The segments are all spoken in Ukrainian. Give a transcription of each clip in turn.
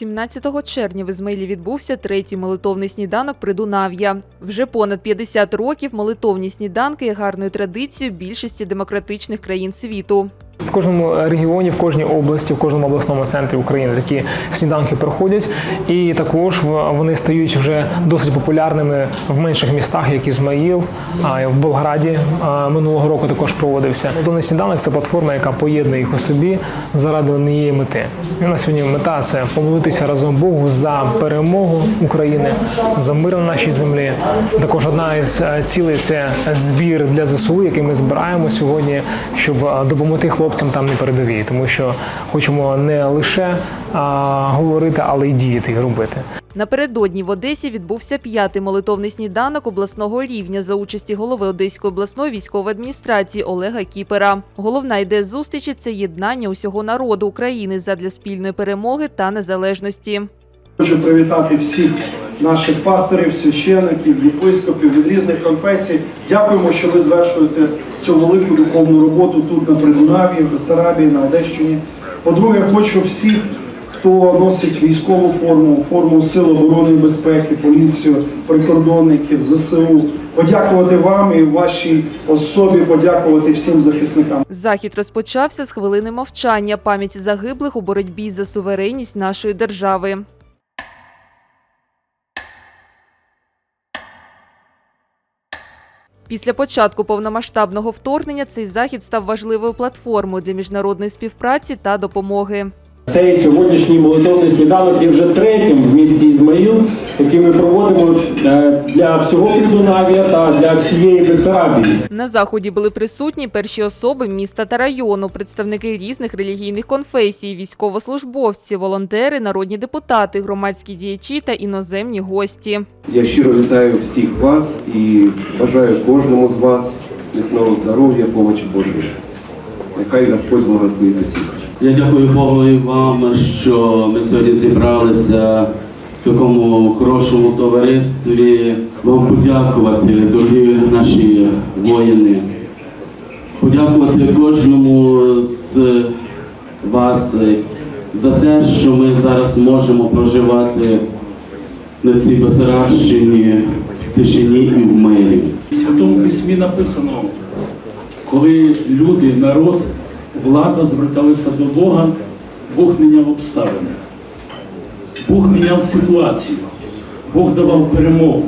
17 червня в Ізмаїлі відбувся третій молитовний сніданок при Дунав'я. Вже понад 50 років молитовні сніданки є гарною традицією більшості демократичних країн світу. В кожному регіоні, в кожній області, в кожному обласному центрі України такі сніданки проходять, і також вони стають вже досить популярними в менших містах, як Ізмаїл, в Болграді минулого року також проводився. Молитовний сніданок це платформа, яка поєднує їх у собі заради однієї мети. І на сьогодні мета це помолитися разом Богу за перемогу України, за мир на нашій землі. Також одна із е, цілей це збір для ЗСУ, який ми збираємо сьогодні, щоб е, допомогти хлопцям там на передовій, тому що хочемо не лише а, говорити, але й діяти і робити. Напередодні в Одесі відбувся п'ятий молитовний сніданок обласного рівня за участі голови Одеської обласної військової адміністрації Олега Кіпера. Головна ідея зустрічі це єднання усього народу України задля спільної перемоги та незалежності. Хочу привітати всіх наших пасторів, священиків, єпископів від різних конфесій. Дякуємо, що ви звершуєте цю велику духовну роботу тут на Придунаві, в Бессарабії, на Одещині. По-друге, хочу всіх, хто носить військову форму, форму Сил оборони і безпеки, поліцію, прикордонників, ЗСУ, подякувати вам і вашій особі, подякувати всім захисникам. Захід розпочався з хвилини мовчання пам'яті загиблих у боротьбі за суверенність нашої держави. Після початку повномасштабного вторгнення цей захід став важливою платформою для міжнародної співпраці та допомоги. Цей сьогоднішній молитовний сніданок є вже третім в місті Ізмаїл, який ми проводимо е, для всього Придунав'я та для всієї Бессарабії. На заході були присутні перші особи міста та району, представники різних релігійних конфесій, військовослужбовці, волонтери, народні депутати, громадські діячі та іноземні гості. Я щиро вітаю всіх вас і бажаю кожному з вас міцного здоров'я, помочі Божої. Нехай Господь благословить усіх. Я дякую Богу і вам, що ми сьогодні зібралися в такому хорошому товаристві. Вам подякувати, дорогі наші воїни. Подякувати кожному з вас за те, що ми зараз можемо проживати на цій Басарабщині в тишині і в мирі. В Святому Письмі написано, коли люди, народ, влада зверталися до Бога, Бог міняв обставини, Бог міняв ситуацію, Бог давав перемогу.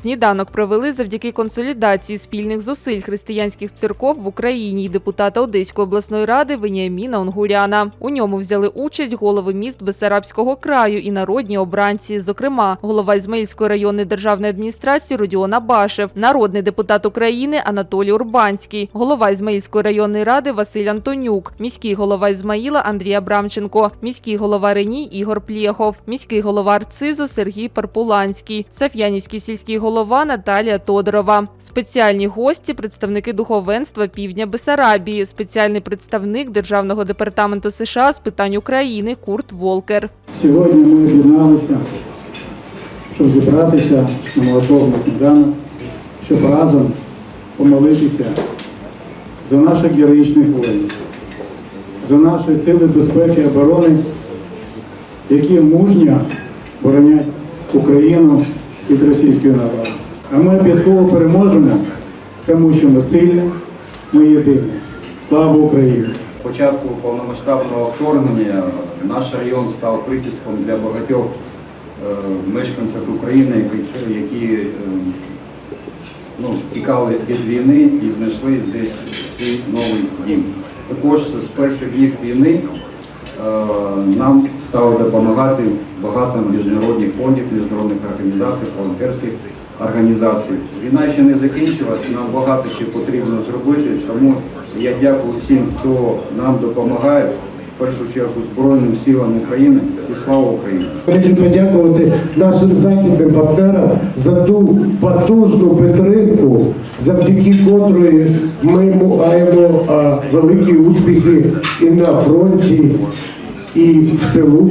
Сніданок провели завдяки консолідації спільних зусиль християнських церков в Україні і депутата Одеської обласної ради Веніаміна Онгуряна. У ньому взяли участь голови міст Бесарабського краю і народні обранці, зокрема, голова Ізмаїльської районної державної адміністрації Родіон Абашев, народний депутат України Анатолій Урбанський, голова Ізмаїльської районної ради Василь Антонюк, міський голова Ізмаїла Андрій Абрамченко, міський голова Рені Ігор Плєхов, міський голова Арцизу Сергій Парпуланський, Саф'янівський сільський Наталія Тодорова. Спеціальні гості представники духовенства Півдня Бесарабії, спеціальний представник Державного департаменту США з питань України Курт Волкер. Сьогодні ми об'єдналися, щоб зібратися на молитовний сніданок, щоб разом помолитися за наших героїчних воїнів, за наші сили безпеки і оборони, які мужньо боронять Україну від російської навали. А ми обов'язково переможемо, тому що ми сильні, ми єдині. Слава Україні! початку повномасштабного вторгнення наш район став прихистком для багатьох е, мешканців України, які е, ну, тікали від війни і знайшли десь свій новий дім. Також з перших днів війни е, нам стало допомагати багато міжнародних фондів, міжнародних організацій, волонтерських організацій. Війна ще не закінчилась, нам багато ще потрібно зробити, тому я дякую всім, хто нам допомагає, в першу чергу Збройним силам України і слава Україні! Хочу подякувати нашим західним партнерам за ту потужну підтримку, завдяки котрої ми маємо великі успіхи і на фронті, і в тилу.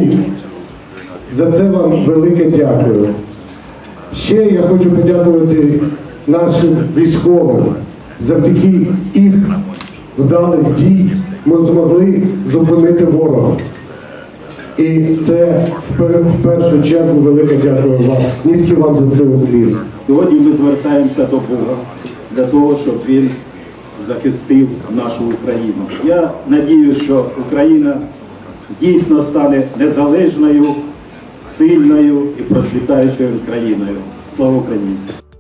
За це вам велике дякую. Ще я хочу подякувати нашим військовим. Завдяки їх вдалих дій ми змогли зупинити ворога. І це в першу чергу велике дякую вам. Низький вам за це уклін. Сьогодні ми звертаємося до Бога для того, щоб він захистив нашу Україну. Я надію, що Україна дійсно стане незалежною, сильною і процвітаючою країною. Слава Україні!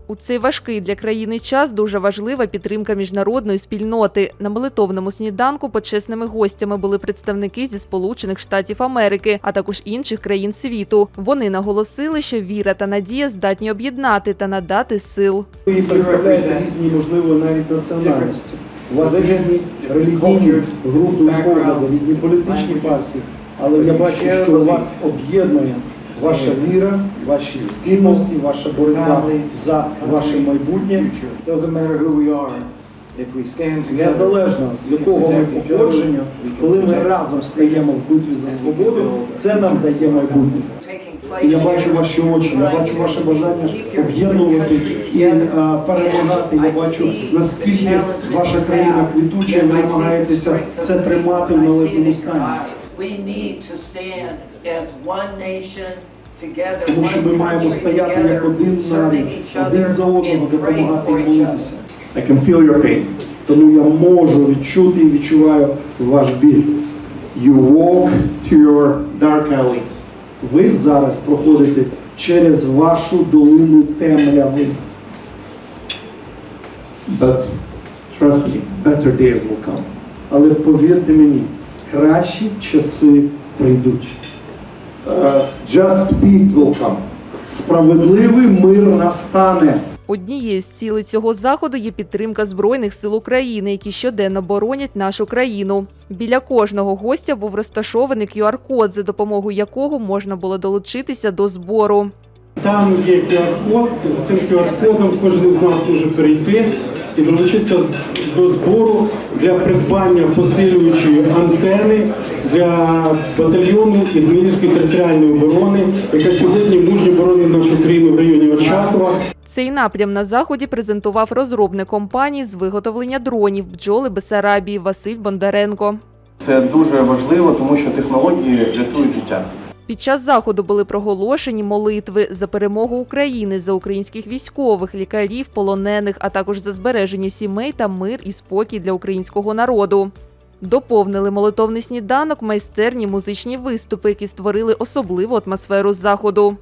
У цей важкий для країни час дуже важлива підтримка міжнародної спільноти. На молитовному сніданку почесними гостями були представники зі Сполучених Штатів Америки, а також інших країн світу. Вони наголосили, що віра та надія здатні об'єднати та надати сил. Ви представляєте різні, можливо, навіть національності. У вас різні релігійні групи погляди, різні політичні партії. Але я бачу, що вас об'єднує ваша віра, ваші цінності, ваша боротьба за ваше майбутнє. Незалежно з якого ми походження, коли ми разом стаємо в битві за свободу, це нам дає майбутнє. І я бачу ваші очі, я бачу ваше бажання об'єднувати і е, перемагати. Я бачу наскільки ваша країна квітуча, ви намагаєтеся це тримати в належному стані. Тому що ми маємо стояти як один народ, один за одного, допомагати і молитися. I can feel your pain. Тому я можу відчути і відчуваю ваш біль. You walk to your dark alley. Ви зараз проходите через вашу долину темряви. But trust me, better days will come. Але повірте мені, кращі часи прийдуть. Uh, just peace will come. Справедливий мир настане. Однією з цілей цього заходу є підтримка збройних сил України, які щоденно боронять нашу країну. Біля кожного гостя був розташований QR-код, за допомогою якого можна було долучитися до збору. Там є QR-код, за цим QR-кодом кожен з нас може перейти і долучитися до збору для придбання посилюючої антени для батальйону Ізмаїльської територіальної оборони, яка сьогодні мужньо боронить нашу країну в районі Очакова. Цей напрям на заході презентував розробник компанії з виготовлення дронів бджоли Бесарабії Василь Бондаренко. Це дуже важливо, тому що технології рятують життя. Під час заходу були проголошені молитви за перемогу України, за українських військових, лікарів, полонених, а також за збереження сімей та мир і спокій для українського народу. Доповнили молитовний сніданок майстерні музичні виступи, які створили особливу атмосферу заходу.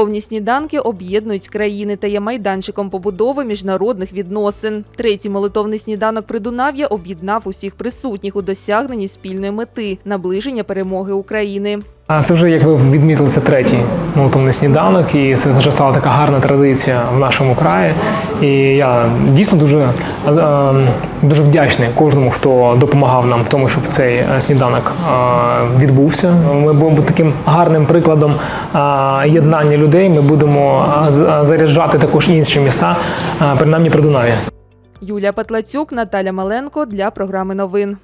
Молитовні сніданки об'єднують країни та є майданчиком побудови міжнародних відносин. Третій молитовний сніданок Придунав'я об'єднав усіх присутніх у досягненні спільної мети наближення перемоги України. А це вже, як ви відмітили, це третій молитовний сніданок, і це вже стала така гарна традиція в нашому краї. І я дійсно дуже, е, дуже вдячний кожному, хто допомагав нам в тому, щоб цей е, сніданок е, відбувся. Ми будемо таким гарним прикладом єднання людей. Ми будемо заряджати також інші міста, принаймні Придунав'я. Юлія Петлацюк, Наталя Маленко для програми новин.